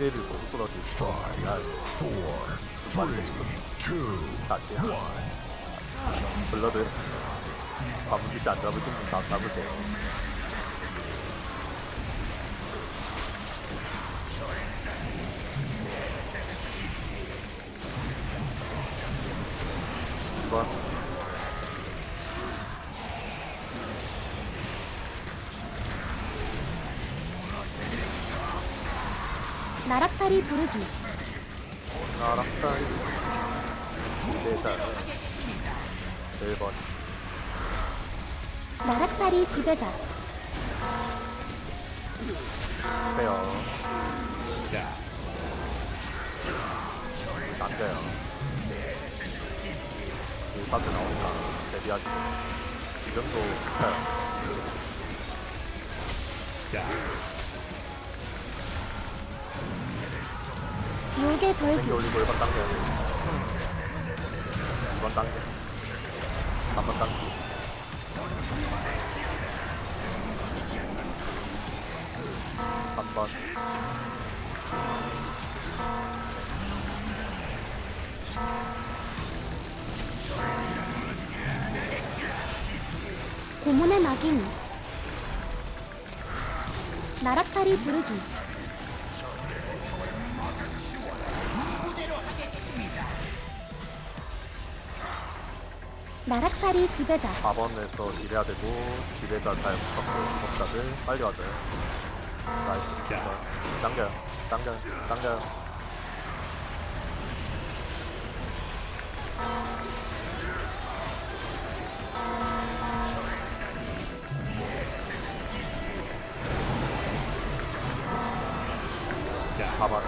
인내를 못 two, 갈게요 블러드. 반문기시 안 잡으신 분다 잡으세요 나락살이 부르기. 나락사이 네살 1번. 나락살이 지배자. 빼요. 남겨요. 이 파트 나오니까 대비하시고 지금도. 펴요 지옥의 절규. 올리고 1번 당겨요. 2번 당겨 3번 당겨 한번. 고문의 낙인. 나락살이 부르기 나락살이 지배자 4번에서 일해야 되고 지뢰자 잘 붙었고 적자들 빨리 와줘요. 나이스. 당겨요. 당겨요. 당겨요. 사번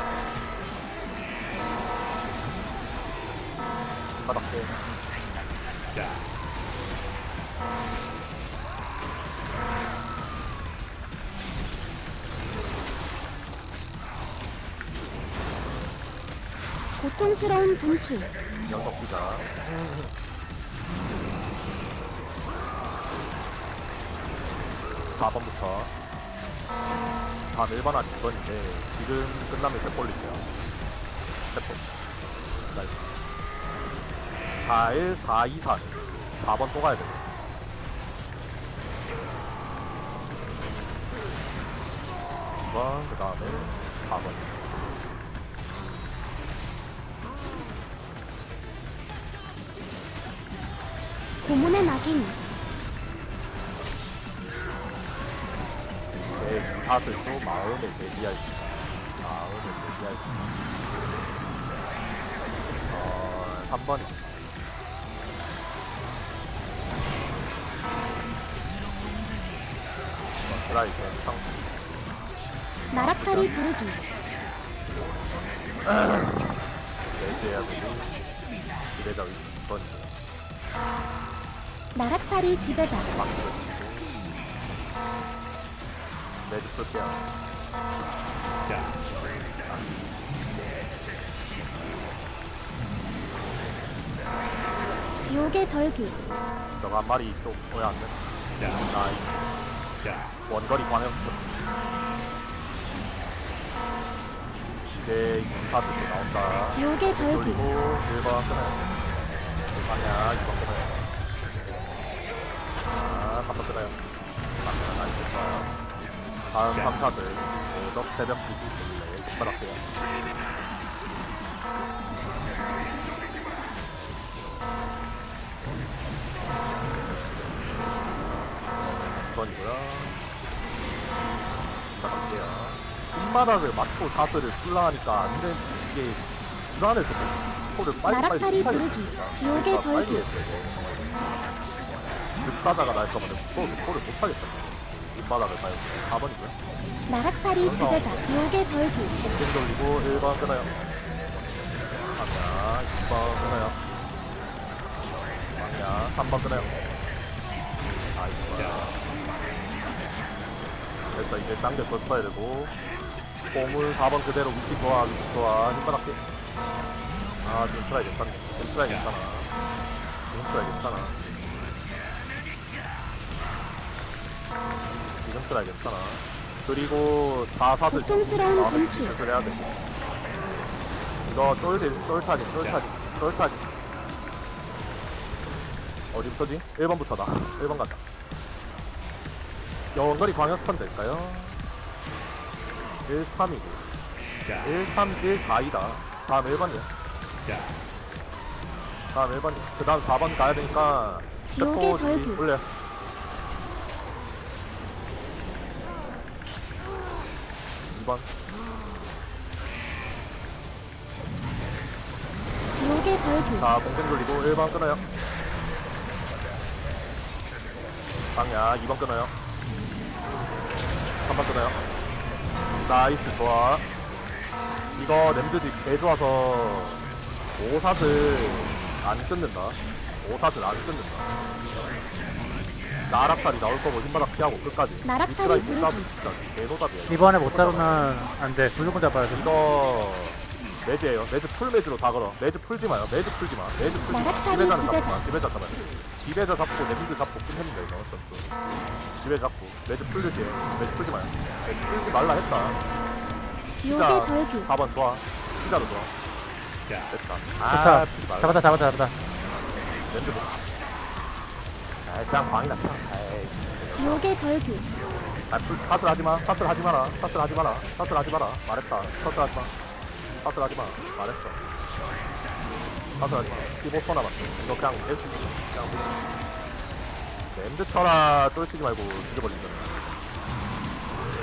바닥에 고통스러운 분출. 연속 기자 사번부터. 다 일반 한 2번인데 지금 끝나면 세골 올릴게요 세골 나이스 4 1 4 2 4 4번 또 가야 돼 2번 그 다음에 4번. 고문의 낙인. 내 유사슬도 마음에 대비할 수 있다. 마음에 대비할 수 있다. 어, 3번입 드라이브, 상, 나락살이 부르기 되고, 기대자 위치 2번이고요. 나락살이 지배자 치고, 매주 풀게요. 지옥의 절규 저거 한 마리 좀 보여 안 돼? 나이스. 원거리 관행스럽 이제 유사슬도 나온다. 지옥의 절규 돌리고 1번 끊어요 아니야 2번 끊어요 아 3번 끊어요. 아 나이스 됐다. 다음 3사들 오덕 새벽 2시 때문에 끝발할게요 이번이고요 시작할게요 뒷바닥을 맞고 사슬을 풀라하니까 안 되는 이게 불안해서 코를 빨리 빨리 나락살이 못하겠어. 부르기 지옥의 절규. 해야 돼, 정말. 뒷바닥가 날 거면 또 코를 못하겠다. 뒷바닥을 봐요 4번이고요 나락살이 지배자 지옥의 절규. 땡 돌리고 1번 끊어요. 방야 2번 끊어요. 방야 3번 끊어요 됐어 이제 당겨 줬어야 되고 보물 4번 그대로 위치 좋아 위치 좋아 힘바닥 게 아, 지금 트라이 괜찮네. 지금 트라이 괜찮아. 지금 트라이 괜찮아. 지금 트라이 괜찮아. 그리고 4사슬 고통스러운 분출. 을 해야 돼 이거 쫄딜 쫄타기 쫄타기 쫄타기 어디부터지? 1번부터다 1번 간다 영원거리 광역 스턴 될까요? 1, 3이고 1, 3, 1, 4이다 다음 1번이야 다음 1번이야 그 다음 4번 가야 되니까 지옥의 세포 절규. 올려 이번 지옥의 절규. 자, 공생 돌리고 1번 끊어요. 방야 2번 끊어요. 3번 끊어요. 나이스, 좋아. 이거 램드들이 개 좋아서 오삿을 안 끊는다. 오삿을 안 끊는다. 나락살이 나올 거고 흰바닥 피하고 끝까지. 나락살이 미스라이 못 부르기. 진짜 개노답이에요. 이번에 못 잡으면 안 돼. 무조건 잡아야 돼. 이거 매즈예요. 매즈 풀 매즈로 다 걸어. 매즈 풀지 마요. 매즈 풀지 마. 매즈 풀지 마. 나락살이 지배자는 지배자. 마. 지배자 잡아야 돼. 지배자 잡고 램드 잡고 끝냅니다 이거 어떤 또. 지배 잡고 매즈 풀르지. 매즈 풀지 마요. 매즈 풀지 말라 했다. 지옥의 절규. 4번 좋아. 피자도 좋아. 됐다. 좋다. 아, 풀지 말라. 잡았다, 잡았다, 잡았다. 램드 못. 아, 그냥 광이나 쳐. 지옥의 절규. 아, 풀, 사슬 하지 마. 사슬 하지 마라. 사슬 하지 마라. 사슬 하지 마라. 말했다. 사슬 하지 마. 사슬 하지 마. 말했어. 사슬 하지 마. 15초 남았어. 이거 그냥 계속 그냥 뭐. 램드 쳐라. 쫄치지 말고 죽여버리잖아.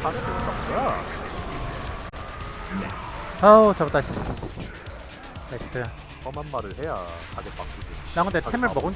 사슬 뭐야? 아우, 잡았다, 씨. 나이스. 험한 말을 해야 가게 바뀌지. 나 근데 템을 먹은 게 없,